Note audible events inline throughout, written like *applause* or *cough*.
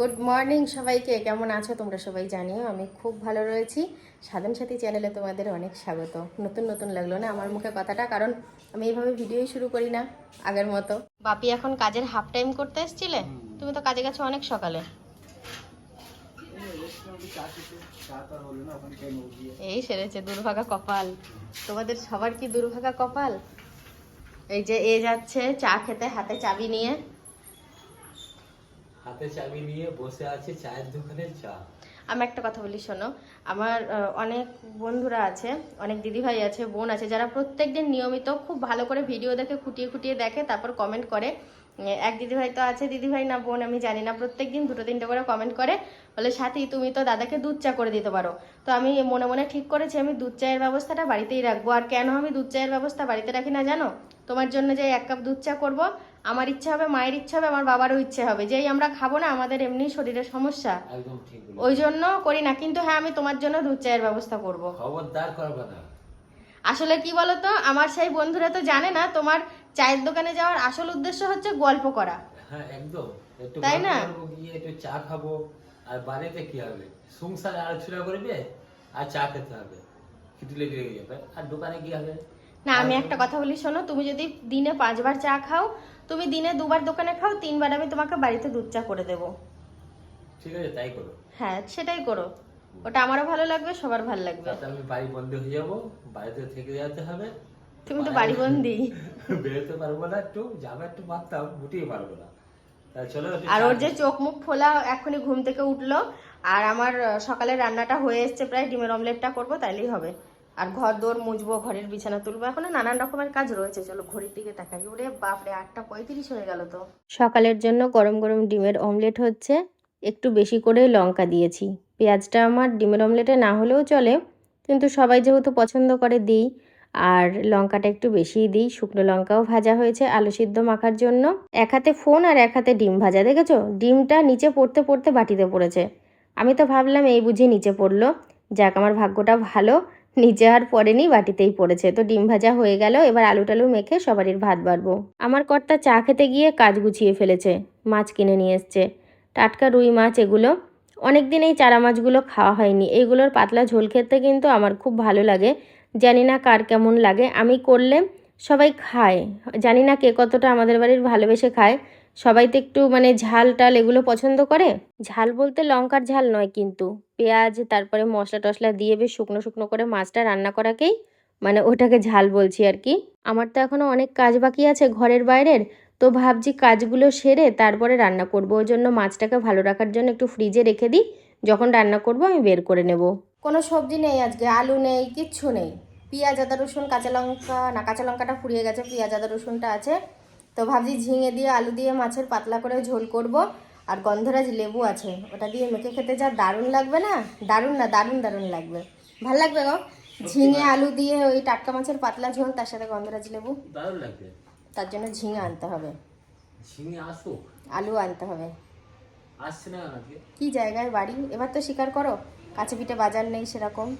Good morning সবাইকে কেমন আছো তোমরা সবাই জানিও আমি খুব ভালো রয়েছি। সাধন সাথী চ্যানেলে তোমাদের অনেক স্বাগত। নতুন নতুন লাগল না আমার মুখে কথাটা কারণ আমি এইভাবে ভিডিওই শুরু করি না আগের মতো। বাপি এখন কাজের হাফ টাইম করতে এসছিলে? তুমি তো কাজে গেছো অনেক সকালে। এই সেরেছে দুর্ভাগা কপাল। তোমাদের সবার কি দুর্ভাগা কপাল? এই যে এ যাচ্ছে চা খেতে হাতে চাবি নিয়ে। হাতে চাবি নিয়ে বসে আছে চায়ের দোকানের চা। আমি একটা কথা বলি, শোনো। আমার অনেক বন্ধুরা আছে, অনেক দিদিভাই আছে, বোন আছে, যারা প্রত্যেকদিন নিয়মিত খুব ভালো করে ভিডিও দেখে, খুঁটিয়ে খুঁটিয়ে দেখে, তারপর কমেন্ট করে। এক দিদিভাই তো আছে, দিদিভাই না বোন, আমি জানি না, প্রত্যেকদিন দুটো তিনটে করে কমেন্ট করে, বলে, সাথী, তুমি তো দাদাকে দুধ চা করে দিতে পারো। তো আমি মনে মনে ঠিক করেছি, আমি দুধ চায়ের ব্যবস্থাটা বাড়িতেই রাখব। আর কেন আমি দুধ চায়ের ব্যবস্থা বাড়িতে রাখি না জানো? তোমার জন্য যে এক কাপ দুধ চা করব আমার ইচ্ছা হবে মায়ের ইচ্ছা হবে আমার বাবারও ইচ্ছে হবে। যেই আমরা খাব না আমাদের এমনি শরীরের সমস্যা। ওই জন্য করি না কিন্তু হ্যাঁ আমি তোমার জন্য দুধ চায়ের ব্যবস্থা করব। খবরদার করবে না আসলে কি বলতো আমার সেই বন্ধুরা তো জানে না তোমার চায়ের দোকানে যাওয়ার আসল উদ্দেশ্য হচ্ছে গল্প করা। হ্যাঁ একদম। তাই না? গিয়ে একটু চা খাব আর বাড়িতে কি হবে? সংসারে আলোচনা করবে আর চা খেতে হবে। খিটু লেগে লেগে যাবে আর দোকানে কি হবে? না আমি একটা কথা বলি শোনো তুমি যদি দিনে পাঁচবার চা খাও তুমি দিনে দুবার দোকানে খাও তিনবার আমি তোমাকে বাড়িতে দুধ চা করে দেবো। ঠিক আছে তাই করো। হ্যাঁ সেটাই করো। ওটা আমারও ভালো লাগবে সবার ভালো লাগবে। তাতে আমি বাড়ি বন্ধ হয়ে যাব বাড়িতে থেকে যেতে হবে। তুমি তো বাড়ি বন্দি। *laughs* বেরোতে পারব না একটু যাবে একটু মারতাম মুটিয়ে পারব না। আর ওর যে চোখ মুখ ফোলা এখনই ঘুম থেকে উঠল। আর আমার সকালে রান্নাটা হয়ে এসছে প্রায় ডিমের অমলেটটা করব তাইলেই হবে। আর ঘর দোর মুছবো, ঘরের বিছানা তুলবো। এখনও নানান রকমের কাজ রয়েছে। চলো ঘড়ির দিকে তাকাই। ওরে বাপরে, আটটা পঁয়ত্রিশ হয়ে গেল তো। সকালের জন্য গরম গরম ডিমের অমলেট হচ্ছে। একটু বেশি করে লঙ্কা দিয়েছি। পেঁয়াজটা আমার ডিমের অমলেটে না হলেও চলে, কিন্তু সবাই যেহেতু পছন্দ করে দিই, আর লঙ্কাটা একটু বেশিই দিই, শুকনো লঙ্কাও ভাজা হয়েছে আলু সিদ্ধ মাখার জন্য। এক হাতে ফোন আর এক হাতে ডিম ভাজা, দেখেছ? ডিমটা নিচে পড়তে পড়তে বাটিতে পড়েছে। আমি তো ভাবলাম এই বুঝি নিচে পড়ল। যাক, আমার ভাগ্যটা ভালো। নিচে আর পড়েনি, বাটিতেই পড়েছে। তো ডিম ভাজা হয়ে গেল, এবার আলু টালু মেখে সবারই ভাত বাড়বো। আমার কর্তা চা খেতে গিয়ে কাজ গুছিয়ে ফেলেছে, মাছ কিনে নিয়ে এসছে। টাটকা রুই মাছ এগুলো। অনেক দিন এই চারা মাছগুলো খাওয়া হয়নি। এইগুলোর পাতলা ঝোল খেতে কিন্তু আমার খুব ভালো লাগে। জানি না কার কেমন লাগে। আমি করলে সবাই খায়। জানি না কে কতটা আমাদের বাড়ির ভালোবেসে খায়। সবাই তো একটু মানে ঝাল টাল এগুলো পছন্দ করে? ঝাল বলতে লঙ্কার ঝাল নয় কিন্তু। পেঁয়াজ, তারপরে মশলা টশলা দিয়ে বেশ শুকনো শুকনো করে মাছটা রান্না করাকেই মানে ওটাকে ঝাল বলছি আর কি। আমার তো এখনও অনেক কাজ বাকি আছে ঘরের বাইরের, তো ভাবছি কাজগুলো সেরে তারপরে রান্না করব। ওই জন্য মাছটাকে ভালো রাখার জন্য একটু ফ্রিজে রেখে দিই। যখন রান্না করব আমি বের করে নেব। কোনো সবজি নেই আজকে, আলু নেই, কিচ্ছু নেই। পেঁয়াজ, আদা, রসুন, কাঁচা লঙ্কা, না, কাঁচা লঙ্কাটা ফুরিয়ে গেছে, পেঁয়াজ, আদা, রসুনটা আছে। তো ভাবছি ঝিঙে দিয়ে আলু দিয়ে মাছের পাতলা করে ঝোল করব। আর গন্ধরাজ লেবু আছে ওটা দিয়ে মেখে খেতে যা দারুণ লাগবে না? দারুণ না দারুণ দারুণ লাগবে। ভালো লাগবে গো? ঝিঙে আলু দিয়ে ওই টাটকা মাছের পাতলা ঝোল তার সাথে গন্ধরাজ লেবু? দারুণ লাগবে। তার জন্য ঝিঙে আনতে হবে। ঝিঙে আসুক। আলু আনতে হবে। আসছে না আজকে? কি জায়গায় বাড়ি? এবার তো স্বীকার করো। কাছে পিঠে বাজার নেই সেরকম।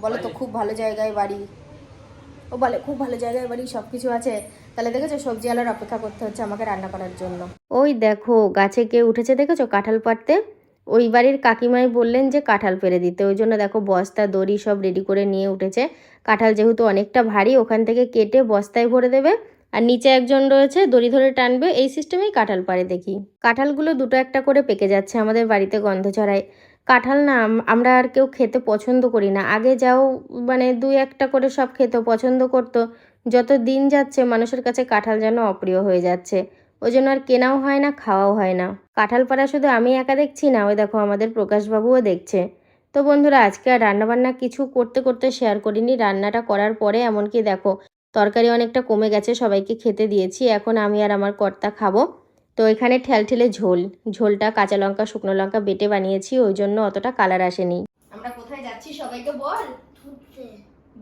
বলো তো খুব ভালো জায়গায় বাড়ি। ও বলে খুব ভালো জায়গায় বাড়ি সব কিছু আছে। তাহলে দেখেছ সবজি আলার অপেক্ষা করতে হচ্ছে আমাকে রান্না করার জন্য। ওই দেখো, গাছে কে উঠেছে দেখেছ কাঁঠাল পাড়তে? ওই বাড়ির কাকিমাই বললেন যে কাঁঠাল পেরে দিতে, ওই জন্য দেখো বস্তা, দড়ি সব রেডি করে নিয়ে উঠেছে। কাঁঠাল যেহেতু অনেকটা ভারী, ওখান থেকে কেটে বস্তায় ভরে দেবে। আর নিচে একজন রয়েছে, দড়ি ধরে টানবে, এই সিস্টেমেই কাঁঠাল পাড়ে দেখি। কাঁঠালগুলো দুটো একটা করে পেকে যাচ্ছে আমাদের বাড়িতে গন্ধ ছড়ায়। কাঁঠাল না আমরা আর কেউ খেতে পছন্দ করি না। আগে যাও মানে দুই একটা করে সব খেতে পছন্দ করতো। যত দিন যাচ্ছে, মানুষের কাছে কাঁঠাল যেন অপ্রিয় হয়ে যাচ্ছে। ওই জন্য আর কেনাও হয় না, খাওয়াও হয় না। কাঁঠাল পাড়া শুধু আমি একা দেখছি না, ওই দেখো আমাদের প্রকাশবাবুও দেখছে। তো বন্ধুরা, আজকে আর রান্নাবান্না কিছু করতে করতে শেয়ার করিনি। রান্নাটা করার পরে এমনকি দেখো, তরকারি অনেকটা কমে গেছে, সবাইকে খেতে দিয়েছি। এখন আমি আর আমার কর্তা খাব। তো এখানে ঠেলঠেলে ঝোল। ঝোলটা কাঁচা লঙ্কা শুকনো লঙ্কা বেটে বানিয়েছি ওই জন্য অতটা কালার আসেনি। আমরা কোথায় যাচ্ছি সবাইকে বল? ঘুরতে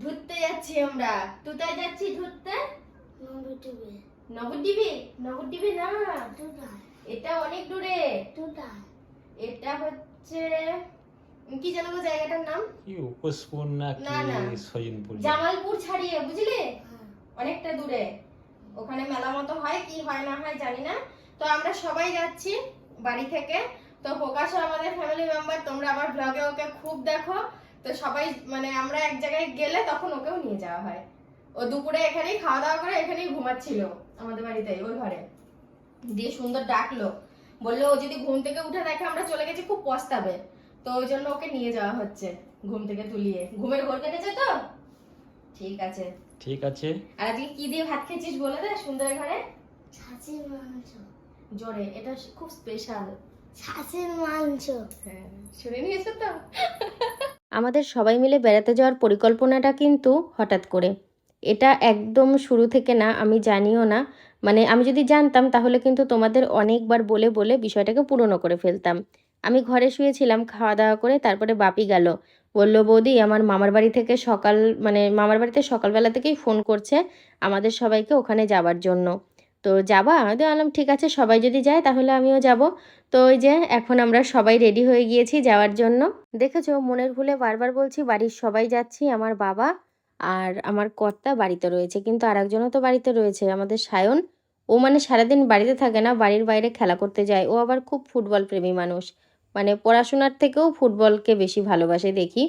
ধুরতে যাচ্ছি আমরা। কোথায় যাচ্ছি ধুরতে নবদ্বীপে। নবদ্বীপে? নবদ্বীপে না। এটা অনেক দূরে। এটা হচ্ছে কি জানো জায়গাটার নাম? কি উপস্পন না না, না। কি সজনপুর? জামালপুর ছাড়িয়ে বুঝলে? হ্যাঁ। অনেকটা দূরে। ওখানে মেলা মতো হয় কি হয় না হয় জানি না। তো আমরা সবাই যাচ্ছি বাড়ি থেকে। তো প্রকাশও আমাদের ফ্যামিলি মেম্বার তোমরা আমার ব্লগে ওকে খুব দেখো। তো সবাই মানে আমরা এক জায়গায় গেলে তখন ওকেও নিয়ে যাওয়া হয়। ও দুপুরে এখানেই খাওয়া দাওয়া করে এখানেই ঘুমাচ্ছিল আমাদের বাড়িতে ওই ঘরে। দিয়ে সুন্দর ডাকলো। বলল ও যদি ঘুম থেকে উঠে দেখে আমরা চলে গেছি খুব পস্তাবে। তো ওই জন্য ওকে নিয়ে যাওয়া হচ্ছে ঘুম থেকে তুলিয়ে। ঘুমের ঘোর কেটেছে তো? ঠিক আছে। ঠিক আছে। আর আজকে কি দিয়ে ভাত খেয়েছিস বলে দে সুন্দরের ঘরে? ছাঁচের মাংস। জোরে এটা খুব স্পেশাল ছাঁচের মাংস। হ্যাঁ শুনে নিয়েছো তো? আমাদের সবাই মিলে বেড়াতে যাওয়ার পরিকল্পনাটা কিন্তু হঠাৎ করে। এটা একদম শুরু থেকে না আমি জানিও না। মানে আমি যদি জানতাম তাহলে কিন্তু তোমাদের অনেকবার বলে বলে বিষয়টাকে পূরণ করে ফেলতাম। আমি ঘরে শুয়েছিলাম খাওয়া দাওয়া করে তারপরে বাপি গেল। বলল বৌদি আমার মামার বাড়ি থেকে সকাল মানে মামার বাড়িতে সকালবেলা থেকেই ফোন করছে আমাদের সবাইকে ওখানে যাবার জন্য। তো যাবা আমি তো বললাম, ঠিক আছে, সবাই যদি যায় তাহলে আমিও যাব। তো ওই যে এখন আমরা সবাই রেডি হয়ে গিয়েছি যাওয়ার জন্য। দেখেছ, মনের ভুলে বারবার বলছি, বাড়ির সবাই যাচ্ছি, আমার বাবা আর আমার কর্তা বাড়িতে রয়েছে, কিন্তু আরেকজনও তো বাড়িতে রয়েছে। আমাদের সায়ন, ও মানে সারাদিন বাড়িতে থাকে না, বাড়ির বাইরে খেলা করতে যায়। ও আবার খুব ফুটবল প্রেমী মানুষ। মানে পড়াশোনার থেকেও ফুটবলকে বেশি ভালোবাসে দেখি।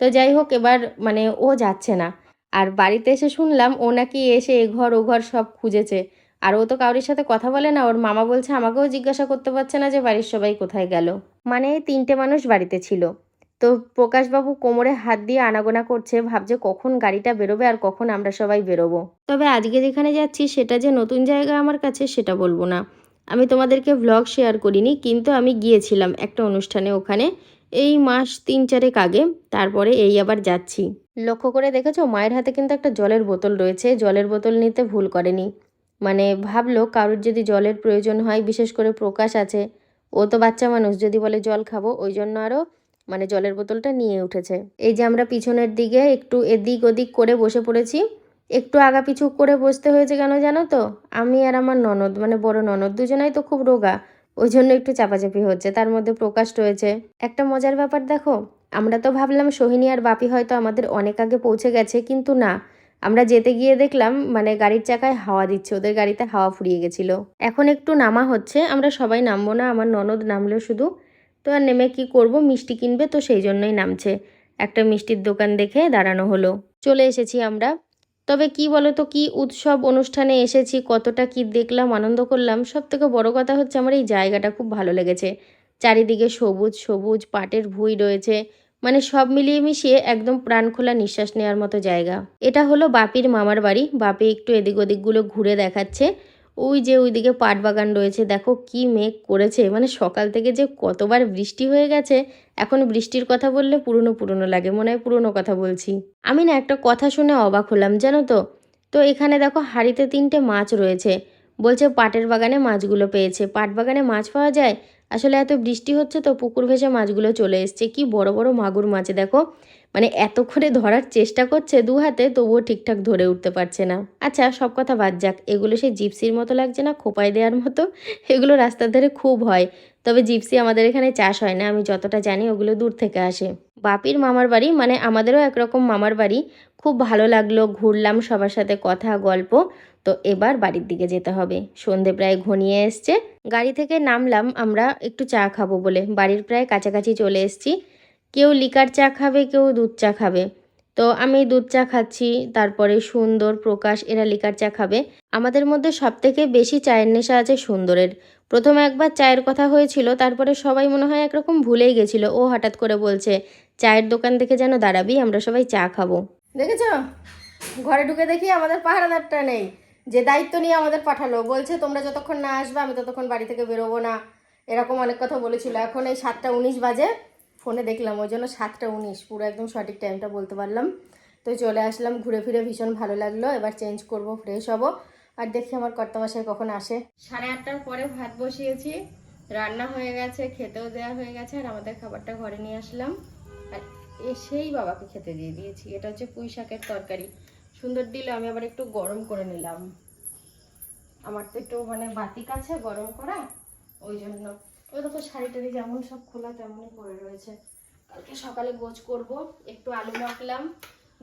তো যাই হোক, এবার মানে ও যাচ্ছে না। আর বাড়িতে এসে শুনলাম, ও নাকি এসে এ ঘর ও ঘর সব খুঁজেছে। আর ও তো কারোর সাথে কথা বলে না, ওর মামা বলছে আমাকেও জিজ্ঞাসা করতে পারছে না যে বাড়ির সবাই কোথায় গেল। মানে তিনটে মানুষ বাড়িতে ছিল। তো প্রকাশবাবু কোমরে হাত দিয়ে আনাগোনা করছে, ভাবছে কখন গাড়িটা বেরোবে আর কখন আমরা সবাই বেরোবো। তবে আজকে যেখানে যাচ্ছি সেটা যে নতুন জায়গা আমার কাছে সেটা বলব না। আমি তোমাদেরকে ভ্লগ শেয়ার করিনি, কিন্তু আমি গিয়েছিলাম একটা অনুষ্ঠানে ওখানে, এই মাস তিন চারেক আগে, তারপরে এই আবার যাচ্ছি। লক্ষ্য করে দেখেছ, মায়ের হাতে কিন্তু একটা জলের বোতল রয়েছে, জলের বোতল নিতে ভুল করেনি। মানে ভাবলো কারোর যদি জলের প্রয়োজন হয়, বিশেষ করে প্রকাশ আছে, ও তো বাচ্চা মানুষ, যদি বলে জল খাব, ওই জন্য আরও মানে জলের বোতলটা নিয়ে উঠেছে। এই যে আমরা পিছনের দিকে একটু এদিক ওদিক করে বসে পড়েছি, একটু আগা পিছু করে বসতে হয়েছে কেন জানো তো? আমি আর আমার ননদ মানে বড় ননদ দুজনাই তো খুব রোগা, ওই জন্য একটু চাপাচাপি হচ্ছে, তার মধ্যে প্রকাশ রয়েছে। একটা মজার ব্যাপার দেখো, আমরা তো ভাবলাম সোহিনী আর বাপি হয়তো আমাদের অনেক আগে পৌঁছে গেছে, কিন্তু না আমরা যেতে গিয়ে দেখলাম মানে গাড়ির চাকায় হাওয়া দিচ্ছে, ওদের গাড়িতে হাওয়া ফুরিয়ে গেছিল। এখন একটু নামা হচ্ছে, আমরা সবাই নামবো না, আমার ননদ নামলো শুধু। তো আর নেমে কি করব, মিষ্টি কিনবে তো সেই জন্যই নামছে। একটা মিষ্টির দোকান দেখে দাঁড়ানো হলো। চলে এসেছি আমরা। তবে কি বলো তো কি উৎসব অনুষ্ঠানে এসেছি, কতটা কি দেখলাম, আনন্দ করলাম সব থেকে বড় কথা হচ্ছে আমার এই জায়গাটা খুব ভালো লেগেছে। চারিদিকে সবুজ সবুজ, পাটের ভুঁই রয়েছে মানে সব মিলিয়ে মিশিয়ে একদম প্রাণ খোলা নিঃশ্বাস নেওয়ার মতো জায়গা। এটা হলো বাপির মামার বাড়ি। বাপি একটু এদিক ওদিকগুলো ঘুরে দেখাচ্ছে। ওই যে ওইদিকে পাট বাগান রয়েছে। দেখো কি মেঘ করেছে। মানে সকাল থেকে যে কতবার বৃষ্টি হয়ে গেছে, এখন বৃষ্টির কথা বললে পুরনো পুরনো লাগে। মনে হয় পুরনো কথা বলছি। আমি না একটা কথা শুনে অবাক হলাম, জানো তো? তো এখানে দেখো হাঁড়িতে তিনটে মাছ রয়েছে। বলছে পাটের বাগানে মাছগুলো পেয়েছে। পাট বাগানে মাছ পাওয়া যায়? আসলে এত বৃষ্টি হচ্ছে তো পুকুর ভেসে মাছগুলো চলে এসছে। কি বড় বড় মাগুর মাছ দেখো। মানে এত করে ধরার চেষ্টা করছে দু হাতে, তবুও ঠিকঠাক ধরে উঠতে পারছে না। আচ্ছা সব কথা বাদ যাক। এগুলো সেই জিপসির মতো লাগছে না খোপায় দেওয়ার মতো? এগুলো রাস্তার ধারে খুব হয়। তবে জিপসি আমাদের এখানে চাষ হয় না, আমি যতটা জানি ওগুলো দূর থেকে আসে। বাপির মামার বাড়ি মানে আমাদেরও একরকম মামার বাড়ি, খুব ভালো লাগল, ঘুরলাম, সবার সাথে কথা, গল্প। তো এবার বাড়ির দিকে যেতে হবে। সন্ধে প্রায় ঘনিয়ে এসছে, গাড়ি থেকে নামলাম, আমরা একটু চা খাব বলে। বাড়ির প্রায় কাছাকাছি চলে এসেছি। কেউ লিকার চা খাবে, কেউ দুধ চা খাবে। তো আমি দুধ চা খাচ্ছি, তারপরে সুন্দর প্রকাশ এরা লিকার চা খাবে। আমাদের মধ্যে সবথেকে বেশি চায়ের নেশা আছে সুন্দরের। প্রথমে একবার চায়ের কথা হয়েছিল, তারপরে সবাই মনে হয় একরকম ভুলেই গেছিল। ও হঠাৎ করে বলছে, চায়ের দোকান থেকে যেন দাঁড়াবি, আমরা সবাই চা খাব। দেখেছ? ঘরে ঢুকে দেখি আমাদের পাহারাদারটা নেই, যে দায়িত্ব নিয়ে আমাদের পাঠালো। বলছে, তোমরা যতক্ষণ না আসবে, আমি ততক্ষণ বাড়ি থেকে বেরোবো না। এরকম অনেক কথা বলেছিল। এখন এই সাতটা উনিশ বাজে। ফোনে দেখলাম, ওই জন্য সাতটা উনিশ, পুরো একদম সঠিক টাইমটা বলতে পারলাম। তো চলে আসলাম, ঘুরে ফিরে ভীষণ ভালো লাগল, এবার চেঞ্জ করব ফ্রেশ হব। আর দেখি আমার কর্তাবাসায় কখন আসে। সাড়ে আটটার পরে ভাত বসিয়েছি, রান্না হয়ে গেছে, খেতেও দেওয়া হয়ে গেছে, আর আমাদের খাবারটা ঘরে নিয়ে আসলাম। আর এসেই বাবাকে খেতে দিয়ে দিয়েছি, এটা হচ্ছে পুঁই শাকের তরকারি। সুন্দর দিল, আমি আবার একটু গরম করে নিলাম। আমার তো একটু মানে বাতিক আছে গরম করা, ওই জন্য। ওই দেখো শাড়ি টাড়ি যেমন সব খোলা তেমনই পরে রয়েছে। কালকে সকালে গোছ করব, একটু আলু মাখলাম,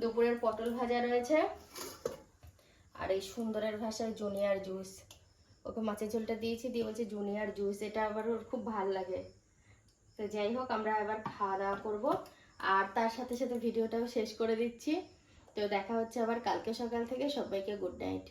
দুপুরের পটল ভাজা রয়েছে, আর এই সুন্দরের ভাষায় জুনিয়ার জুস। ওকে মাছের ঝোলটা দিয়েছি, দিয়ে বলছে জুনিয়ার জুস, এটা আবার ওর খুব ভালো লাগে। তো যাই হোক, আমরা এবার খাওয়া দাওয়া করব, আর তার সাথে সাথে ভিডিওটাও শেষ করে দিচ্ছি। তো দেখা হচ্ছে আবার কালকে সকাল থেকে, সবাইকে গুড নাইট।